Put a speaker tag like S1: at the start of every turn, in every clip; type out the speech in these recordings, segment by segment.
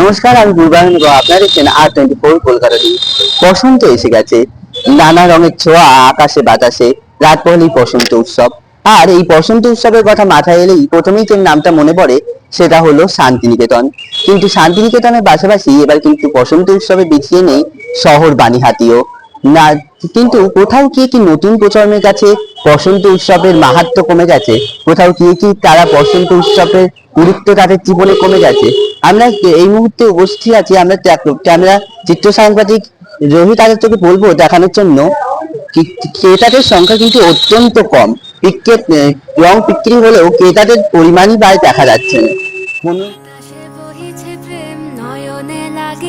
S1: নমস্কার, আমি দুর্গায়ন গো আপনার দেখছেন আর টোয়েন্টি ফোর কলকাতা টিভি। বসন্ত এসে গেছে। নানা রঙের ছোঁয়া, আকাশে বাতাসে, রাত পহলেই বসন্ত উৎসব। আর এই বসন্ত উৎসবের কথা মাথায় এলেই প্রথমেই যে নামটা মনে পড়ে, সেটা হলো শান্তিনিকেতন। কিন্তু শান্তিনিকেতনের পাশাপাশি এবার কিন্তু বসন্ত উৎসবে বিছিয়ে নেই শহর বানিহাতিও না, কিন্তু কোথাও কি কি নতুন প্রজন্মের কাছে বসন্ত উৎসবের মাহাত্ম্য কমে গেছে? কোথাও কি কি তারা বসন্ত উৎসবের গুরুত্ব তাদের জীবনে কমে গেছে? আমরা এই মুহূর্তে উপস্থিত আছি? আমরা ক্যামেরা, চিত্র সাংবাদিক রোহিত আদিত্যকে বলব দেখানোর জন্য ক্রেতাদের সংখ্যা কিন্তু অত্যন্ত কম। রং বিক্রি হলেও ক্রেতাদের পরিমাণই প্রায় দেখা যাচ্ছে না।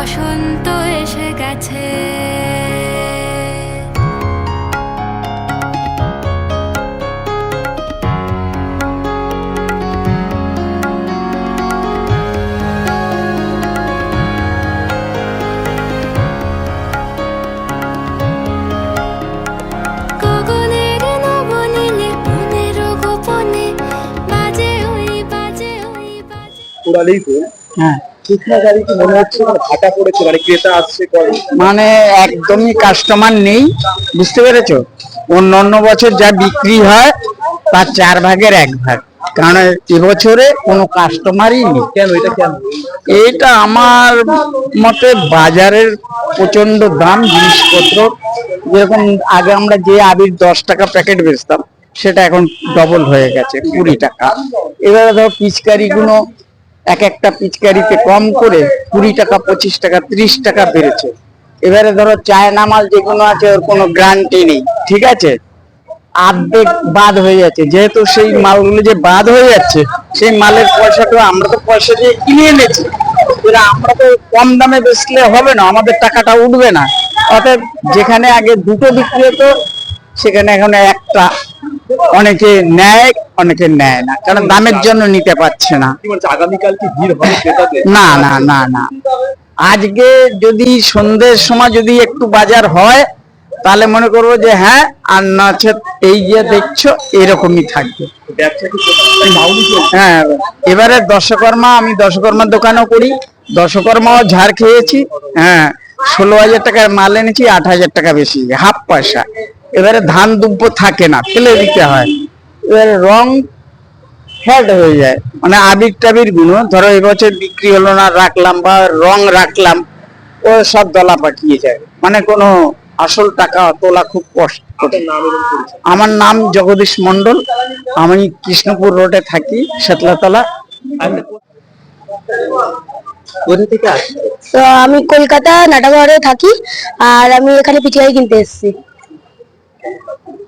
S2: বসন্ত এসে গেছে। গগনের নবনীলে মনের গোপনে বাজে ওই বাজে ওই বাজে
S3: কোরালেই তো।
S1: হ্যাঁ।
S3: মনে মানে
S4: একদমই কাস্টমার নেই বুঝতে পেরেছ? অন্য অন্য বছর যা বিক্রি হয় তার চার ভাগের এক ভাগ। কারণ এবছরে কোনো কাস্টমারই নেই।
S3: কেন? এটা কেন?
S4: এটা আমার মতে বাজারের প্রচণ্ড দাম জিনিসপত্র। যেরকম আগে আমরা যে আবির দশ টাকা প্যাকেট বেচতাম সেটা এখন ডবল হয়ে গেছে কুড়ি টাকা। এবারে ধরো পিচকারিগুলো এক একটা পিচকারিতে কম করে কুড়ি টাকা, পঁচিশ টাকা, ত্রিশ টাকা বেড়েছে। এবারে ধরো চায়না মাল যেগুলো আছে, ওর কোনো গ্যারান্টি নেই, ঠিক আছে? আর্ধেক বাদ হয়ে যাচ্ছে। যেহেতু সেই মালগুলো যে বাদ হয়ে যাচ্ছে, সেই মালের পয়সাটা আমরা তো পয়সা দিয়ে কিনে এনেছি। আমরা তো কম দামে বেচলে হবে না, আমাদের টাকাটা উঠবে না। অর্থাৎ যেখানে আগে দুটো বিক্রি হতো, সেখানে এখন একটা অনেকে নেয় অনেকে নেয় না কারণ দামের জন্য নিতে পারছে না।
S3: কি বলছে আগামীকাল কি ভিড় হবে
S4: না না না না। আজকে যদি সন্ধ্যের সময় যদি একটু বাজার হয় তাহলে মনে করব যে হ্যাঁ আর নচেত এই যে দেখছ এরকমই থাকবে। হ্যাঁ এবারে দশকর্মা আমি দশকর্মার দোকানও করি দশকর্মাও ঝাড় খেয়েছি হ্যাঁ ষোলো হাজার টাকার মাল এনেছি আট হাজার টাকা বেশি হাফ পয়সা। এবারে ধান দুব্য থাকে না ফেলে দিতে হয়। এবারে রং ফ্যাট হয়ে যায়। মানে আবির টাবিরগুলো ধরো এবছর বিক্রি হলো না রাখলাম বা রং রাখলাম ও সব দলা পাঠিয়ে যায়। মানে কোনো আসল টাকা তোলা খুব কষ্ট। আমার নাম জগদীশ মন্ডল আমি কৃষ্ণপুর রোডে থাকি শেতলাতলা
S1: কোথা থেকে
S5: তো আমি কলকাতা নাটাগড়ে থাকি আর আমি এখানে পিঠিয়াই কিনতে এসেছি।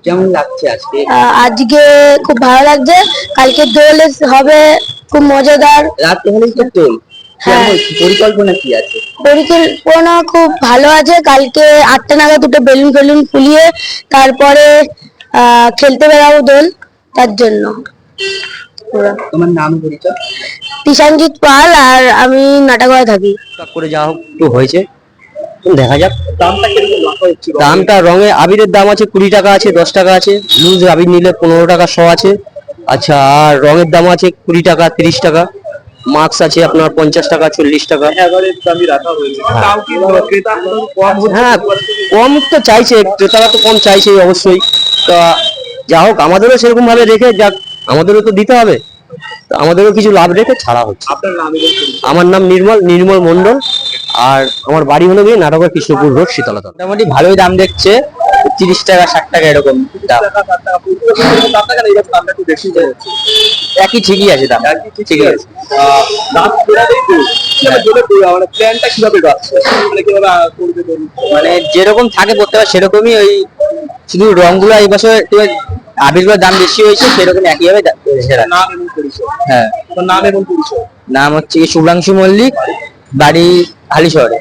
S1: কেমন লাগছে আজকে?
S5: আহ, আজকে খুব ভালো লাগছে। কালকে দোল হবে খুব মজাদার।
S1: রাত হলেই তো দোল।
S5: হ্যাঁ।
S1: পরিকল্পনা কি আছে?
S5: পরিকল্পনা খুব ভালো আছে। কালকে আটটা নাগাদ দুটো বেলুন ফেলুন ফুলিয়ে তারপরে খেলতে বেরাবো দোল। তার জন্য।
S1: তোমার নাম পরিচয়?
S5: তিশানজিৎ পাল আর আমি নাটাগড়ে থাকি।
S6: করে যা হোক একটু হয়েছে। দেখা যাক।
S3: দামটা কীরকম?
S6: দামটা রঙে আবিরের দাম আছে কুড়ি টাকা আছে দশ টাকা আছে। লুজ আবির নিলে পনেরো টাকা শ আছে। আচ্ছা আর রঙের দাম আছে কুড়ি টাকা তিরিশ টাকা। মাস্ক আছে আপনার পঞ্চাশ টাকা চল্লিশ টাকা।
S3: ক্রেতা কম
S6: হ্যাঁ কম তো চাইছে ক্রেতারা তো কম চাইছে অবশ্যই। তা যা হোক আমাদেরও সেরকম ভাবে রেখে যাক আমাদেরও তো দিতে হবে। তো আমাদেরও কিছু লাভ রেখে ছাড়া হচ্ছে। আমার নাম নির্মল নির্মল মন্ডল আর আমার বাড়ি হলো গিয়ে নাটকের কৃষ্ণপুর রোড শীতলতা মোটামুটি ভালোই দাম দেখছে তিরিশ টাকা ষাট টাকা এরকম দাম।
S3: হয়ে
S6: একই ঠিকই আছে দাম। ঠিকই আছে?
S3: মানে প্ল্যানটা কীভাবে মানে দোল?
S6: মানে যেরকম থাকে প্রত্যেকবার সেরকমই ওই শুধু রংগুলো এই বছর একটু আবিরগুলোর দাম বেশি হয়েছে সেরকম একইভাবে হ্যাঁ।
S3: নাম এবং পরিচয়?
S6: নাম হচ্ছে শুভ্রাংশু মল্লিক।
S7: বাড়ি হালি শহরে